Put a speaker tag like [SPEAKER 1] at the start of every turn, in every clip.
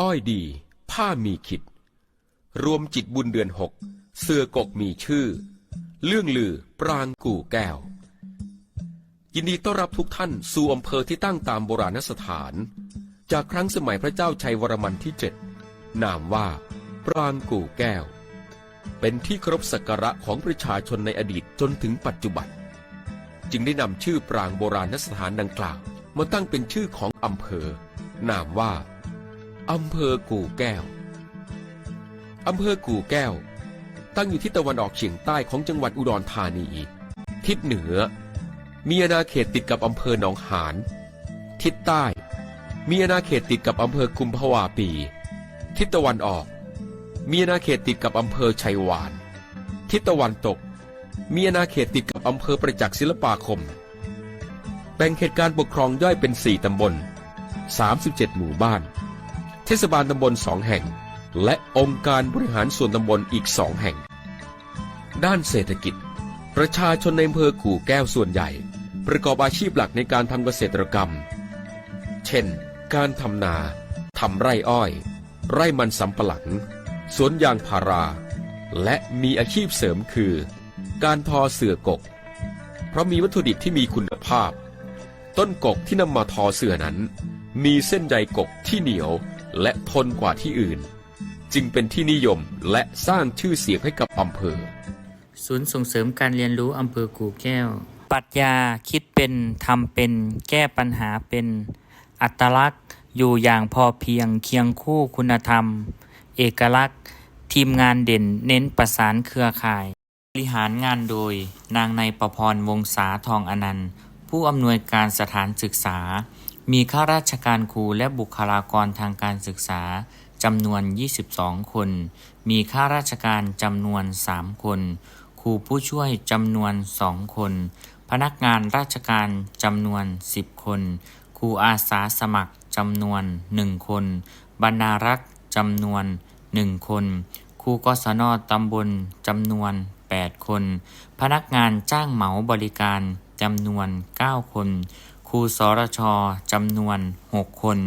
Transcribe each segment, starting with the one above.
[SPEAKER 1] อ้อยดี ผ้ามีขิด รวมจิตบุญเดือนหก เสือกกมีชื่อ เรื่องลือปรางกู่แก้ว ยินดีต้อนรับทุกท่านสู่อำเภอที่ตั้งตามโบราณสถาน จากครั้งสมัยพระเจ้าชัยวรมันที่เจ็ดนามว่า ปรางกู่แก้ว เป็นที่เคารพสักการะของประชาชนในอดีตจนถึงปัจจุบัน จึงได้นำชื่อปรางโบราณสถานดังกล่าว มาตั้งเป็นชื่อของอำเภอ นามว่า อำเภอกู่แก้ว อำเภอกู่แก้ว ตั้งอยู่ที่ตะวันออกเฉียงใต้ของจังหวัดอุดรธานี ทิศเหนือ มีอาณาเขตติดกับอำเภอหนองหาน ทิศใต้ มีอาณาเขตติดกับอำเภอกุมภวาปี ทิศตะวันออก มีอาณาเขตติดกับอำเภอชัยวาน ทิศตะวันตก มีอาณาเขตติดกับอำเภอประจักษ์ศิลปาคม แบ่งเขตการปกครองย่อยเป็น 4 ตำบล 37 หมู่บ้าน ทศบาลตำบลสองแห่ง และองค์การบริหารส่วนตำบลอีกสองแห่ง ด้านเศรษฐกิจ ประชาชนในอำเภอกู่แก้วส่วนใหญ่ ประกอบอาชีพหลักในการทำเกษตรกรรม เช่น การทำนาทำไร่อ้อย ไร่มันสำปะหลัง สวนยางพารา และมีอาชีพเสริมคือ การทอเสื่อกก เพราะมีวัตถุดิบที่มีคุณภาพ ต้นกกที่นำมาทอเสื่อนั้น มีเส้นใยกกที่เหนียว และทนกว่าที่อื่น จึงเป็นที่นิยมและสร้างชื่อเสียงให้กับอำเภอ
[SPEAKER 2] ศูนย์ส่งเสริมการเรียนรู้อำเภอกู่แก้ว ปรัชญาคิดเป็นทำเป็น แก้ปัญหาเป็น อัตลักษณ์อยู่อย่างพอเพียงเคียงคู่คุณธรรม เอกลักษณ์ ทีมงานเด่นเน้นประสานเครือข่าย บริหารงานโดย นางในประพรวงศาทองอนันต์ ผู้อำนวยการสถานศึกษา มีข้าราชการครูและบุคลากรทางการศึกษาจำนวน 22 คน มีข้าราชการจำนวน 3 คน ครูผู้ช่วยจำนวน 2 คน พนักงานราชการจำนวน 10 คน ครูอาสาสมัครจำนวน 1 คน บรรณารักษ์จำนวน 1 คน ครูกศนตำบลจำนวน 8 คน พนักงานจ้างเหมาบริการจำนวน 9 คน ครูสรชจำนวน 6 คน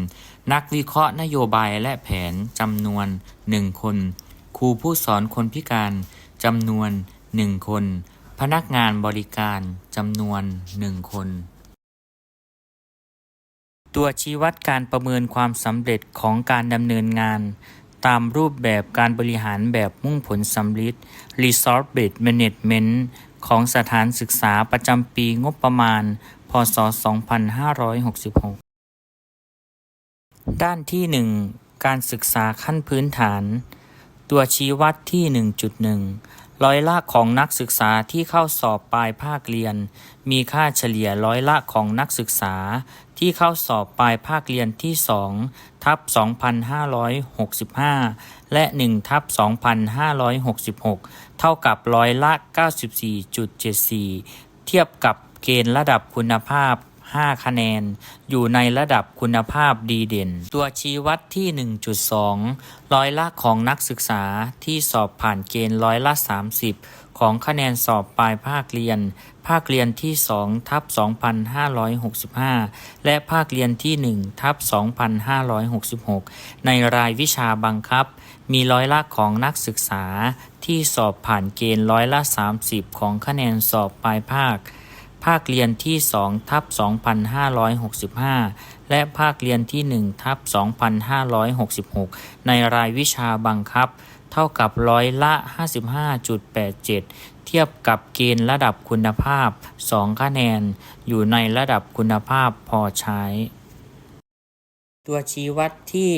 [SPEAKER 2] นักวิเคราะห์นโยบายและแผนจำนวน 1 คน ครูผู้สอนคนพิการจำนวน 1 คน พนักงานบริการจำนวน 1 คน ตัวชี้วัดการประเมินความสำเร็จของการดำเนินงาน ตามรูปแบบการบริหารแบบมุ่งผลสำลิด Resource Based Management ของสถานศึกษาประจำปีงบประมาณ ศ 2566 ด้านที่ 1 การศึกษาขั้นพื้นฐาน ตัวชี้วัดที่ 1.1 ร้อยละของนักศึกษาที่เข้าสอบปลายภาคเรียน มีค่าเฉลี่ยร้อยละของนักศึกษาที่เข้าสอบปลายภาคเรียนที่2ทับ2565 และ 1 ทับ 2566 เท่ากับร้อยละ 94.74 เทียบกับ เกณฑ์ระดับคุณภาพ 5 คะแนน อยู่ในระดับคุณภาพดีเด่น ตัวชี้วัดที่ 1.2 ร้อยละของนักศึกษาที่สอบผ่านเกณฑ์ร้อยละ 30 ของคะแนนสอบปลายภาคเรียน ภาคเรียนที่2ทับ2565 และภาคเรียนที่1ทับ2566 ในรายวิชาบังคับมีร้อยละของนักศึกษาที่สอบผ่านเกณฑ์ร้อยละ 30 ของคะแนนสอบปลายภาค ภาคเรียนที่2ทับ2565 และภาคเรียนที่1ทับ2566 ในรายวิชาบังคับ เท่ากับร้อยละ 55.87 เทียบกับเกณฑ์ระดับคุณภาพ 2 คะแนน อยู่ในระดับคุณภาพพอใช้ ตัวชี้วัดที่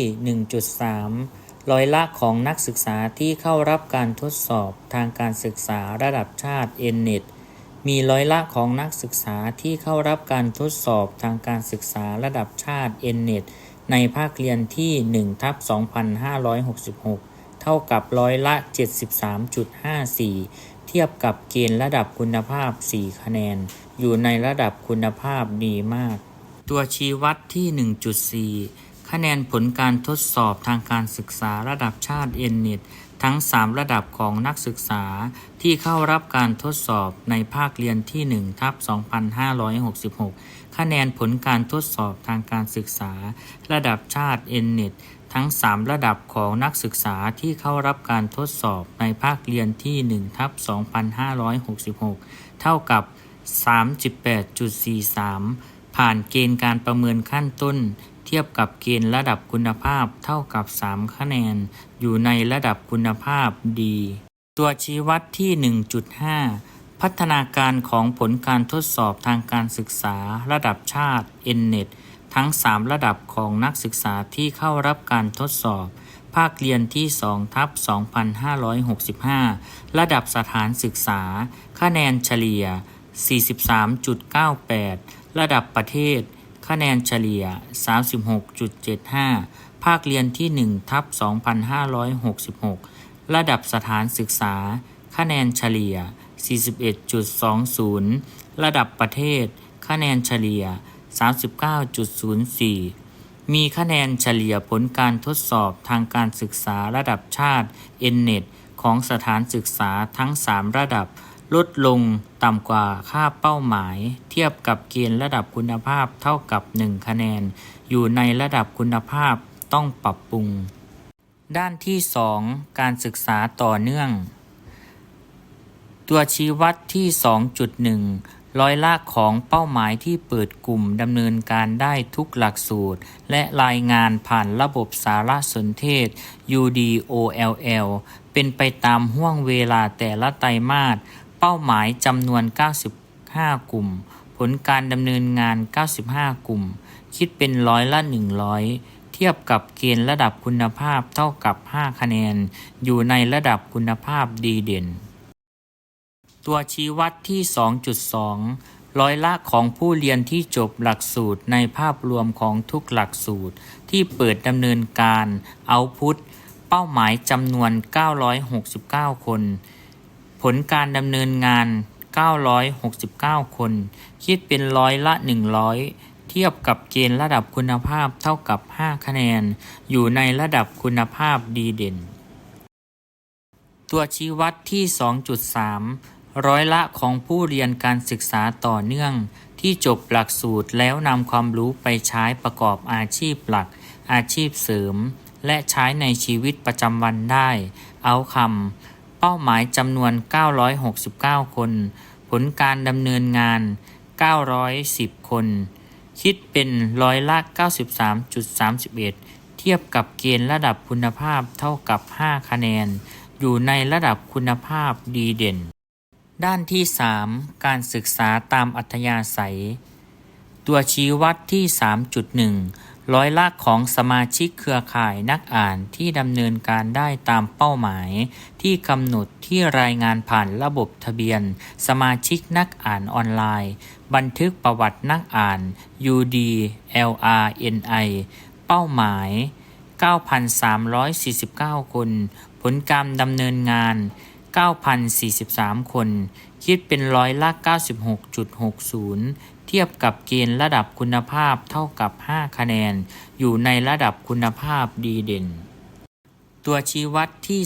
[SPEAKER 2] 1.3ร้อยละของนักศึกษาที่เข้ารับการทดสอบทางการศึกษาระดับชาติ NNET มีร้อยละของนักศึกษาที่เข้ารับการทดสอบทางการศึกษาระดับชาติ NNET ในภาคเรียนที่1ทับ2566 เท่ากับร้อยละ 73.54 เทียบกับเกณฑ์ระดับคุณภาพ 4 คะแนน อยู่ในระดับคุณภาพดีมาก ตัวชี้วัดที่ 1.4 คะแนนผลการทดสอบทางการศึกษาระดับชาติ NNET ทั้ง 3 ระดับของนักศึกษาที่เข้ารับการทดสอบในภาคเรียนที่1ทับ2566 คะแนนผลการทดสอบทางการศึกษา ระดับชาติ NNET ทั้ง 3 ระดับของนักศึกษาที่เข้ารับการทดสอบในภาคเรียนที่1ทับ2566 เท่ากับ 38.43 ผ่านเกณฑ์การประเมินขั้นต้น เทียบกับเกณฑ์ระดับคุณภาพเท่ากับ 3 คะแนน อยู่ในระดับคุณภาพดี ตัวชี้วัดที่ 1.5 พัฒนาการของผลการทดสอบทางการศึกษาระดับชาติ NNET ทั้ง 3 ระดับของนักศึกษาที่เข้ารับการทดสอบ ภาคเรียนที่2ทับ2565 ระดับสถานศึกษา คะแนนเฉลี่ย 43.98 ระดับประเทศ คะแนนเฉลี่ย 36.75 ภาคเรียนที่ 1 ทับ 2566 ระดับสถานศึกษา คะแนนเฉลี่ย 41.20 ระดับประเทศ คะแนนเฉลี่ย 39.04 มีคะแนนเฉลี่ยผลการทดสอบทางการศึกษาระดับชาติ NNET ของสถานศึกษาทั้ง 3 ระดับ ลดลงต่ำกว่าค่าเป้าหมาย เทียบกับเกณฑ์ระดับคุณภาพเท่ากับ 1 คะแนน อยู่ในระดับคุณภาพต้องปรับปรุง ด้านที่ 2 การศึกษาต่อเนื่อง ตัวชี้วัดที่ 2.1 ร้อยละของเป้าหมายที่เปิดกลุ่มดำเนินการได้ทุกหลักสูตร และรายงานผ่านระบบสารสนเทศ UDOLL เป็นไปตามห่วงเวลาแต่ละไตรมาส ป้าหมายจำนวน 95 กลุ่ม ผลการดำเนินงาน 95 กลุ่ม คิดเป็นร้อยละ 100 เทียบกับเกณฑ์ระดับคุณภาพเท่ากับ 5 คะแนน อยู่ในระดับคุณภาพดีเด่น ตัวชี้วัดที่ 2.2 ร้อยละของผู้เรียนที่จบหลักสูตรในภาพรวมของทุกหลักสูตร ที่เปิดดำเนินการเอาพุทเป้าหมายจำนวน 969 คน ผลการดำเนินงาน 969 คน คิดเป็นร้อยละ 100 เทียบกับเกณฑ์ระดับคุณภาพเท่ากับ 5 คะแนน อยู่ในระดับคุณภาพดีเด่น ตัวชี้วัดที่ 2.3 ร้อยละของผู้เรียนการศึกษาต่อเนื่อง ที่จบหลักสูตรแล้วนำความรู้ไปใช้ประกอบอาชีพหลัก อาชีพเสริม และใช้ในชีวิตประจำวันได้ เอาคำ ป้าหมายจำนวน 969 คน ผลการดำเนินงาน 910 คน คิดเป็นร้อยละ 93.31 เทียบกับเกณฑ์ระดับคุณภาพเท่ากับ 5 คะแนน อยู่ในระดับคุณภาพดีเด่น ด้านที่ 3 การศึกษาตามอัธยาศัย ตัวชี้วัดที่ 3.1 ร้อยละของสมาชิกเครือข่ายนักอ่านที่ดำเนินการได้ตามเป้าหมาย ที่กำหนดที่รายงานผ่านระบบทะเบียน สมาชิกนักอ่านออนไลน์ บันทึกประวัตินักอ่าน UDLRNI เป้าหมาย 9,349 คน ผลการดำเนินงาน 9,043 คน คิดเป็นร้อยละ 96.60 เทียบกับเกณฑ์ระดับคุณภาพเท่ากับ 5 คะแนน อยู่ในระดับคุณภาพดีเด่น ตัวชี้วัดที่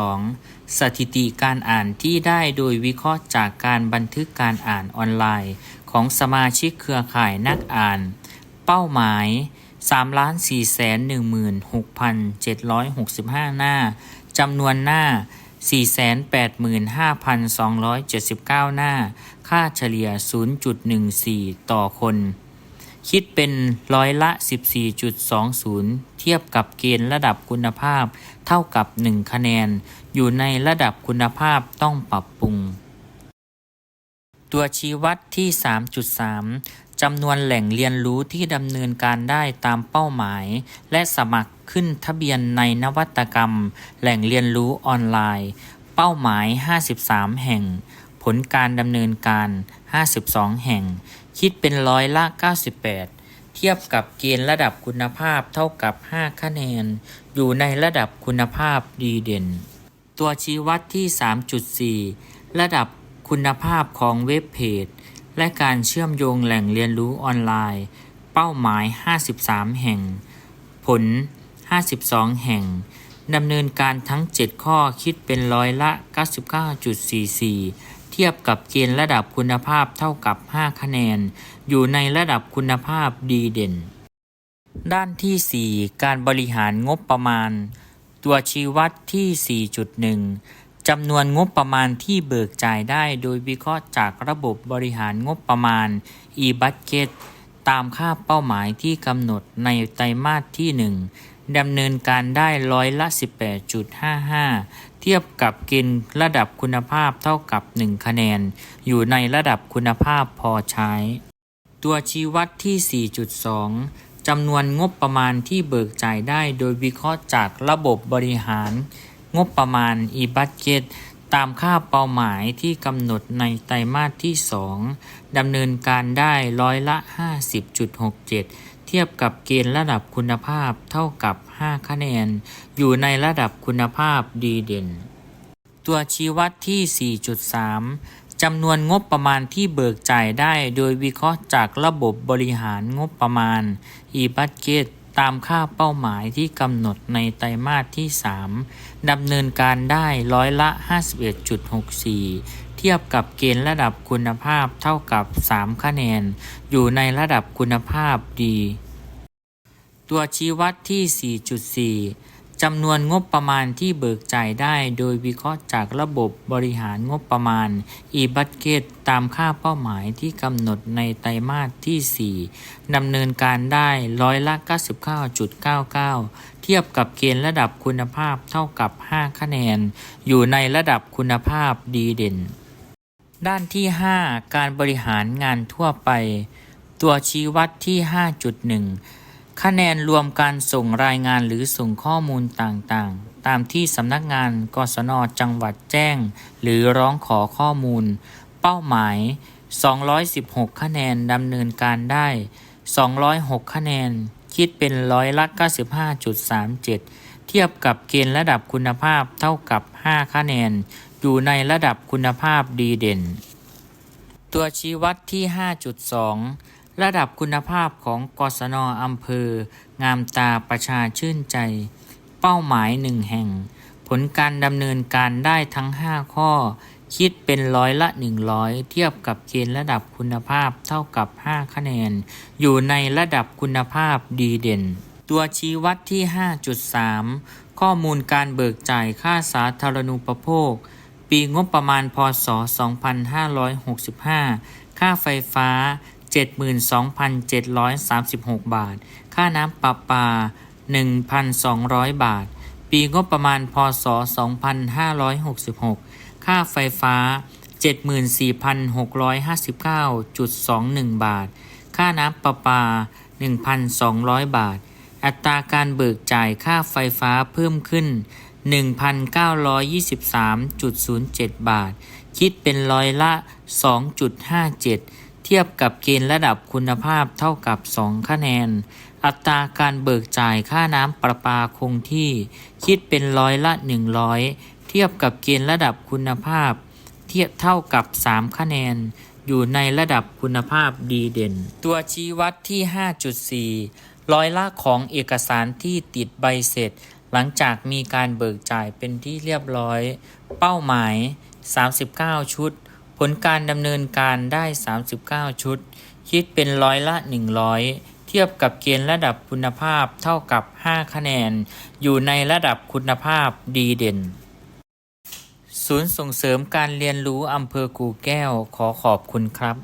[SPEAKER 2] 3.2 สถิติการอ่านที่ได้โดยวิเคราะห์จากการบันทึกการอ่านออนไลน์ ของสมาชิกเครือข่ายนักอ่าน เป้าหมาย3,416,765 หน้าจำนวนหน้า 485,279 หน้า ค่าเฉลี่ย 0.14 ต่อคน คิดเป็นร้อยละ 14.20 เทียบกับเกณฑ์ระดับคุณภาพ เท่ากับ 1 คะแนน อยู่ในระดับคุณภาพต้องปรับปรุงตัวชี้วัดที่ 3.3 จำนวนแหล่งเรียนรู้ที่ดำเนินการได้ตามเป้าหมาย และสมัครขึ้นทะเบียนในนวัตกรรม แหล่งเรียนรู้ออนไลน์ เป้าหมาย 53 แห่ง ผลการดำเนินการ 52 แห่ง คิดเป็นร้อยละ 98 เทียบกับเกณฑ์ระดับคุณภาพเท่ากับ 5 คะแนน อยู่ในระดับคุณภาพดีเด่น ตัวชี้วัดที่ 3.4 ระดับคุณภาพของเว็บเพจ และการเชื่อมโยงแหล่งเรียนรู้ออนไลน์ เป้าหมาย 53 แห่ง ผล 52 แห่งดำเนินการทั้ง 7 ข้อคิดเป็นร้อยละ 99.44 เทียบกับเกณฑ์ระดับคุณภาพเท่ากับ 5 คะแนน อยู่ในระดับคุณภาพดีเด่น ด้านที่ 4 การบริหารงบประมาณ ตัวชี้วัดที่ 4.1 จำนวนงบประมาณที่เบิกจ่ายได้โดยวิเคราะห์จากระบบบริหารงบประมาณ e-budget ตามค่าเป้าหมายที่กำหนดในไตรมาสที่ 1ดำเนินการได้ร้อยละ 18.55 เทียบกับเกณฑ์ระดับคุณภาพเท่ากับ 1 คะแนน อยู่ในระดับคุณภาพพอใช้ ตัวชี้วัดที่ 4.2จำนวนงบประมาณที่เบิกจ่ายได้โดยวิเคราะห์จากระบบบริหาร งบประมาณ e-budget ตามค่าเป้าหมายที่กำหนดในไตรมาสที่ 2ดำเนินการได้ร้อยละ 50.67 เทียบกับเกณฑ์ระดับคุณภาพเท่ากับ 5 คะแนน อยู่ในระดับคุณภาพดีเด่น ตัวชี้วัดที่ 4.3 จำนวนงบประมาณที่เบิกจ่ายได้โดยวิเคราะห์จากระบบบริหารงบประมาณ e-budget ตามค่าเป้าหมายที่กำหนดในไตรมาสที่ 3ดำเนินการได้ร้อยละ 51.64 เทียบกับเกณฑ์ระดับคุณภาพเท่ากับ 3 คะแนน อยู่ในระดับคุณภาพดี ตัวชี้วัดที่ 4.4 จำนวนงบประมาณที่เบิกจ่ายได้ โดยวิเคราะห์จากระบบบริหารงบประมาณ e-budget ตามค่าเป้าหมายที่กำหนดในไตรมาสที่ 4 ดำเนินการได้ร้อยละ 99.99 เทียบกับเกณฑ์ระดับคุณภาพเท่ากับ 5 คะแนน อยู่ในระดับคุณภาพดีเด่น ด้านที่ 5 การบริหารงานทั่วไป ตัวชี้วัดที่ 5.1 คะแนนรวมการส่งรายงานหรือส่งข้อมูลต่างๆ ตามที่สำนักงานกศนจังหวัดแจ้ง หรือร้องขอข้อมูล เป้าหมาย 216 คะแนนดำเนินการได้ 206 คะแนน คิดเป็นร้อยละ 95.37 เทียบกับเกณฑ์ระดับคุณภาพเท่ากับ 5 คะแนน อยู่ในระดับคุณภาพดีเด่น ตัวชี้วัดที่ 5.2 ระดับคุณภาพของกศนอำเภอ งามตาประชาชื่นใจ เป้าหมายหนึ่งแห่ง ผลการดำเนินการได้ทั้ง 5 ข้อ คิดเป็นร้อยละ 100 เทียบกับเกณฑ์ระดับคุณภาพเท่ากับ 5 คะแนน อยู่ในระดับคุณภาพดีเด่น ตัวชี้วัดที่ 5.3 ข้อมูลการเบิกจ่ายค่าสาธารณูปโภค ปีงบประมาณพศ 2565 ค่าไฟฟ้า 72,736 บาท ค่าน้ำประปา 1,200 บาท ปีงบประมาณพศ 2566 ค่าไฟฟ้า 74,659.21 บาท ค่าน้ำประปา 1,200 บาท อัตราการเบิกจ่ายค่าไฟฟ้าเพิ่มขึ้น 1,923.07 บาท คิดเป็นร้อยละ 2.57 เทียบกับเกณฑ์ระดับคุณภาพเท่ากับ 2 คะแนน อัตราการเบิกจ่ายค่าน้ำประปาคงที่คิดเป็นร้อยละ 100 เทียบกับเกณฑ์ระดับคุณภาพ เทียบเท่ากับ 3 คะแนน อยู่ในระดับคุณภาพดีเด่น ตัวชี้วัดที่ 5.4 ร้อยละของเอกสารที่ติดใบเสร็จ หลังจากมีการเบิกจ่ายเป็นที่เรียบร้อย เป้าหมาย 39 ชุด ผลการดำเนินการได้ 39 ชุด คิดเป็นร้อยละ 100 เทียบกับเกณฑ์ระดับคุณภาพเท่ากับ 5 คะแนน อยู่ในระดับคุณภาพดีเด่น ศูนย์ส่งเสริมการเรียนรู้อำเภอกู่แก้วขอขอบคุณครับ